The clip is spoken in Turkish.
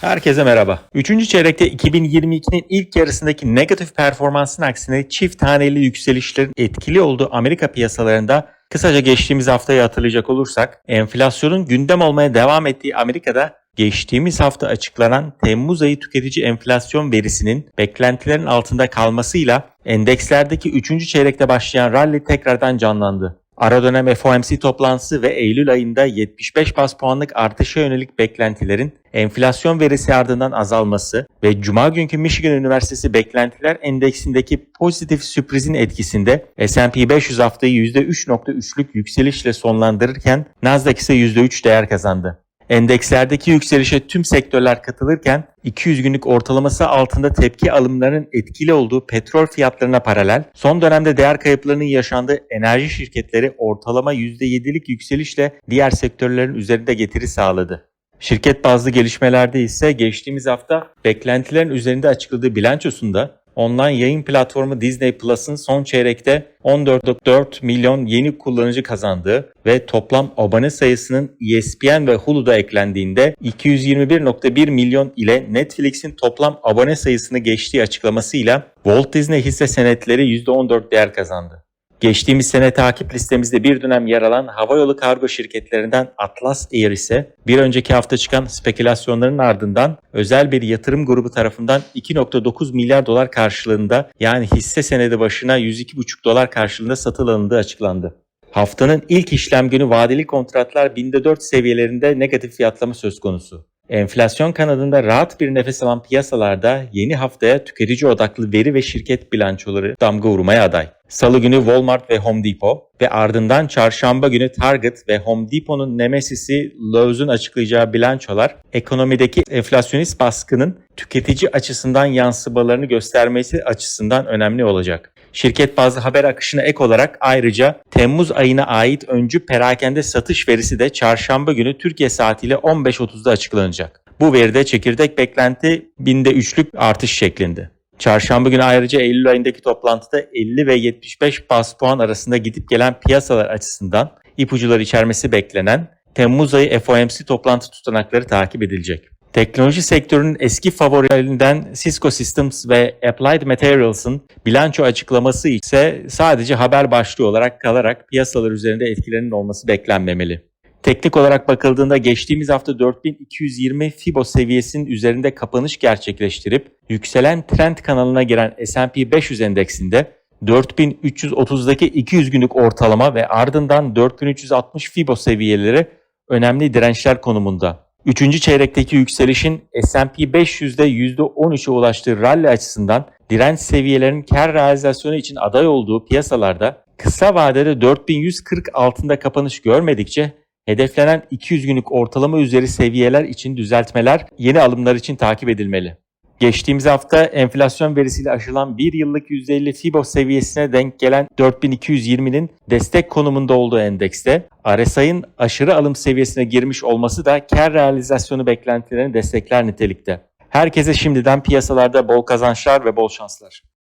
Herkese merhaba. Üçüncü çeyrekte 2022'nin ilk yarısındaki negatif performansın aksine çift taneli yükselişlerin etkili olduğu Amerika piyasalarında kısaca geçtiğimiz haftayı hatırlayacak olursak enflasyonun gündem olmaya devam ettiği Amerika'da geçtiğimiz hafta açıklanan Temmuz ayı tüketici enflasyon verisinin beklentilerin altında kalmasıyla endekslerdeki 3. çeyrekte başlayan rally tekrardan canlandı. Ara dönem FOMC toplantısı ve Eylül ayında 75 bas puanlık artışa yönelik beklentilerin enflasyon verisi ardından azalması ve Cuma günkü Michigan Üniversitesi Beklentiler Endeksindeki pozitif sürprizin etkisinde S&P 500 haftayı %3.3'lük yükselişle sonlandırırken Nasdaq ise %3 değer kazandı. Endekslerdeki yükselişe tüm sektörler katılırken 200 günlük ortalaması altında tepki alımlarının etkili olduğu petrol fiyatlarına paralel son dönemde değer kayıplarının yaşandığı enerji şirketleri ortalama %7'lik yükselişle diğer sektörlerin üzerinde getiri sağladı. Şirket bazlı gelişmelerde ise geçtiğimiz hafta beklentilerin üzerinde açıkladığı bilançosunda online yayın platformu Disney Plus'ın son çeyrekte 14.4 milyon yeni kullanıcı kazandığı ve toplam abone sayısının ESPN ve Hulu'da eklendiğinde 221.1 milyon ile Netflix'in toplam abone sayısını geçtiği açıklamasıyla Walt Disney hisse senetleri %14 değer kazandı. Geçtiğimiz sene takip listemizde bir dönem yer alan havayolu kargo şirketlerinden Atlas Air ise bir önceki hafta çıkan spekülasyonların ardından özel bir yatırım grubu tarafından 2.9 milyar dolar karşılığında yani hisse senedi başına 102,5 dolar karşılığında satın açıklandı. Haftanın ilk işlem günü vadeli kontratlar binde 4 seviyelerinde negatif fiyatlama söz konusu. Enflasyon kanadında rahat bir nefes alan piyasalarda yeni haftaya tüketici odaklı veri ve şirket bilançoları damga vurmaya aday. Salı günü Walmart ve Home Depot ve ardından çarşamba günü Target ve Home Depot'un nemesisi Lowe's'un açıklayacağı bilançolar ekonomideki enflasyonist baskının tüketici açısından yansımalarını göstermesi açısından önemli olacak. Şirket bazı haber akışına ek olarak ayrıca Temmuz ayına ait öncü perakende satış verisi de çarşamba günü Türkiye saatiyle 15.30'da açıklanacak. Bu veride çekirdek beklenti binde üçlük artış şeklinde. Çarşamba günü ayrıca Eylül ayındaki toplantıda 50 ve 75 bas puan arasında gidip gelen piyasalar açısından ipucuları içermesi beklenen Temmuz ayı FOMC toplantı tutanakları takip edilecek. Teknoloji sektörünün eski favorilerinden Cisco Systems ve Applied Materials'ın bilanço açıklaması ise sadece haber başlığı olarak kalarak piyasalar üzerinde etkilerinin olması beklenmemeli. Teknik olarak bakıldığında geçtiğimiz hafta 4220 Fibo seviyesinin üzerinde kapanış gerçekleştirip yükselen trend kanalına giren S&P 500 endeksinde 4330'daki 200 günlük ortalama ve ardından 4360 Fibo seviyeleri önemli dirençler konumunda. Üçüncü çeyrekteki yükselişin S&P 500'de %13'e ulaştığı rally açısından direnç seviyelerinin kar realizasyonu için aday olduğu piyasalarda kısa vadede 4140 altında kapanış görmedikçe hedeflenen 200 günlük ortalama üzeri seviyeler için düzeltmeler yeni alımlar için takip edilmeli. Geçtiğimiz hafta enflasyon verisiyle aşılan 1 yıllık %50 FIBO seviyesine denk gelen 4220'nin destek konumunda olduğu endekste RSI'ın aşırı alım seviyesine girmiş olması da kar realizasyonu beklentilerini destekler nitelikte. Herkese şimdiden piyasalarda bol kazançlar ve bol şanslar.